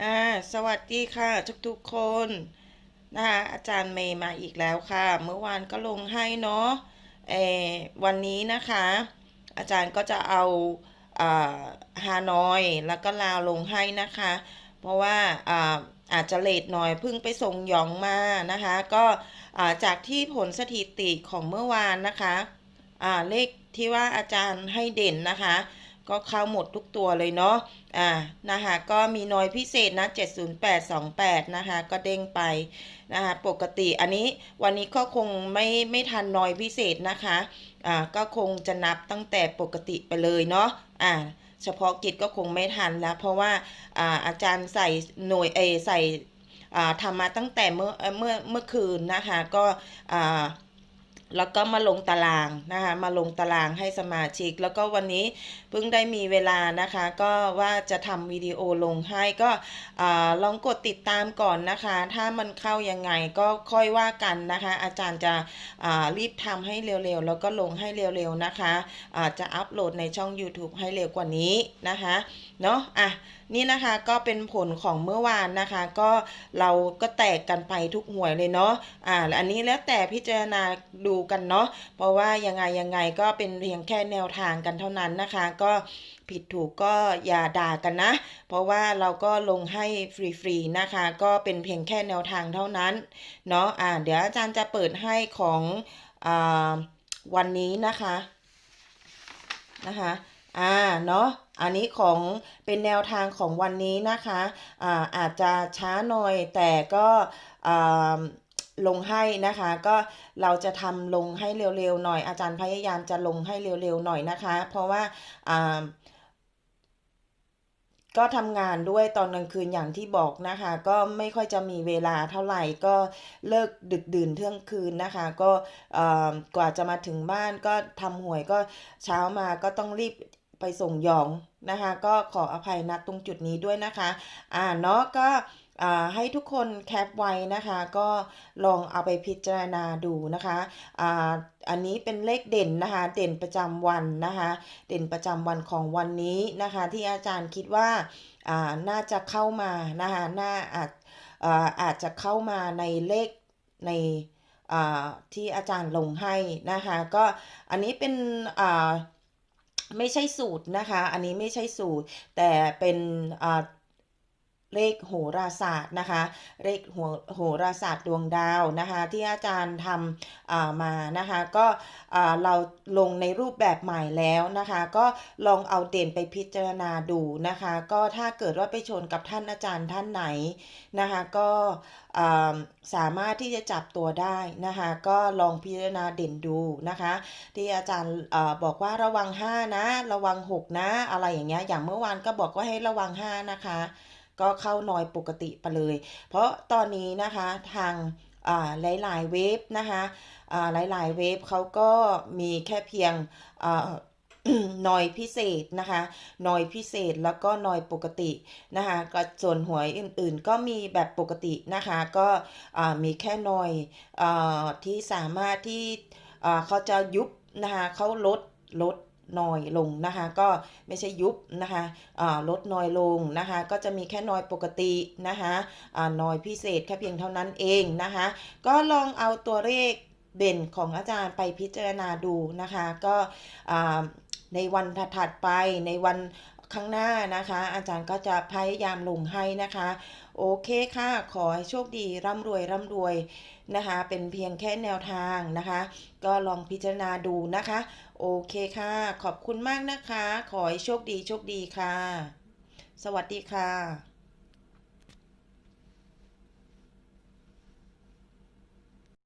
อ่าสวัสดีค่ะทุกทุกๆคนนะคะอาจารย์เมย์มาอีกแล้วค่ะ เมื่อวานก็ลงให้เนาะเอวันนี้นะคะ อาจารย์ก็จะเอาอาฮานอยแล้วก็ลาวลงให้นะคะ เพราะว่าอาอาจจะเลทหน่อยเพิ่งไปส่งหยองมานะคะ ก็จากที่ผลสถิติของเมื่อวานนะคะเลขที่ว่าอาจารย์ให้เด่นนะคะ ก็เข้าหมดทุกตัวเลยเนาะ อ่า นะคะก็มีน้อยพิเศษนะ 70828 นะคะ ก็เด้งไป นะคะ ปกติอันนี้วันนี้ก็คงไม่ไม่ทันน้อยพิเศษนะคะ อ่า ก็คงจะนับตั้งแต่ปกติไปเลยเนาะ อ่า เฉพาะกิจก็คงไม่ทันแล้วเพราะว่า อ่า อาจารย์ใส่หน่วยเออใส่ อ่าทำมาตั้งแต่เมื่อ เมื่อ เมื่อคืนนะคะ ก็ อ่า แล้วก็มาลงตารางนะคะมาลงตารางให้สมาชิก แล้วก็วันนี้เพิ่งได้มีเวลานะคะ ก็ว่าจะทำวิดีโอลงให้ก็ลองกดติดตามก่อนนะคะ ถ้ามันเข้ายังไงก็ค่อยว่ากันนะคะ อาจารย์จะรีบทำให้เร็วๆ แล้วก็ลงให้เร็วๆนะคะะจะอัปโหลดในช่อง YouTube ให้เร็วกว่านี้นะคะเนาะอะนี่นะคะก็เป็นผลของเมื่อวานนะคะ ก็เราก็แตกกันไปทุกหวยเลยเนาะอ่าอันนี้แล้วแต่พิจารณาดูกันเนาะเพราะว่ายังไงยังไงก็เป็นเพียงแค่แนวทางกันเท่านั้นนะคะ ก็ผิดถูกก็อย่าด่ากันนะ เพราะว่าเราก็ลงให้ฟรีๆนะคะ ก็เป็นเพียงแค่แนวทางเท่านั้นเนาะอ่าเดี๋ยวอาจารย์จะเปิดให้ของอ่าวันนี้นะคะนะคะอ่าเนาะอันนี้ของเป็นแนวทางของวันนี้นะคะอ่าอาจจะช้าหน่อยแต่ก็อ่า ลงให้นะคะ ก็เราจะทำลงให้เร็วๆหน่อย อาจารย์พยายามจะลงให้เร็วๆหน่อยนะคะ เพราะว่าอ่าก็ทำงานด้วยตอนกลางคืนอย่างที่บอกนะคะ ก็ไม่ค่อยจะมีเวลาเท่าไหร่ก็เลิกดึกดื่นเที่ยงคืนนะคะ ก็กว่าจะมาถึงบ้านก็ทำหวยก็เช้ามาก็ต้องรีบไปส่งยองนะคะ ก็ขออภัยนัดตรงจุดนี้ด้วยนะคะ อ่าเนาะก็ ให้ทุกคนแคปไว้นะคะ ก็ลองเอาไปพิจารณาดูนะคะอันนี้เป็นเลขเด่นนะคะ เด่นประจำวันนะคะ เด่นประจำวันของวันนี้นะคะ ที่อาจารย์คิดว่าอ่าน่าจะเข้ามานะคะน่าอาจอาจจะเข้ามาในเลขในที่อาจารย์ลงให้นะคะ ก็อันนี้เป็นไม่ใช่สูตรนะคะ อันนี้ไม่ใช่สูตรแต่เป็น เลขโหราศาสตร์นะคะ เลขโหโหราศาสตร์ดวงดาวนะคะ ที่อาจารย์ทำมานะคะ ก็เราลงในรูปแบบใหม่แล้วนะคะ ก็ลองเอาเด่นไปพิจารณาดูนะคะ ก็ถ้าเกิดว่าไปชนกับท่านอาจารย์ท่านไหนนะคะ ก็สามารถที่จะจับตัวได้นะคะ ก็ลองพิจารณาเด่นดูนะคะ ที่อาจารย์อบอกว่าระวัง 5 นะ ระวัง 6 นะ อะไรอย่างเงี้ยอย่างเมื่อวานก็บอกว่าให้ระวัง 5 นะคะ ก็เข้านอยปกติไปเลย เพราะตอนนี้นะคะทางหลายๆเว็บนะคะหลายๆเว็บเขาก็มีแค่เพียงนอยพิเศษนะคะนอยพิเศษแล้วก็นอยปกตินะคะก็ส่วนหวยอื่นๆ ก็มีแบบปกตินะคะก็มีแค่นอยอที่สามารถที่เขาจะยุบนะคะเขาลดลด น้อยลงนะคะ ก็ไม่ใช่ยุบนะคะลดน้อยลงนะคะ ก็จะมีแค่น้อยปกตินะคะน้อยพิเศษแค่เพียงเท่านั้นเองนะคะ ก็ลองเอาตัวเลขเด่นของอาจารย์ไปพิจารณาดูนะคะ ก็ในวันถัดไปในวัน ข้างหน้านะคะ อาจารย์ก็จะพยายามลงให้นะคะ โอเคค่ะ ขอให้โชคดีร่ำรวยร่ำรวยนะคะ เป็นเพียงแค่แนวทางนะคะ ก็ลองพิจารณาดูนะคะ โอเคค่ะ ขอบคุณมากนะคะ ขอให้โชคดีโชคดีค่ะ สวัสดีค่ะ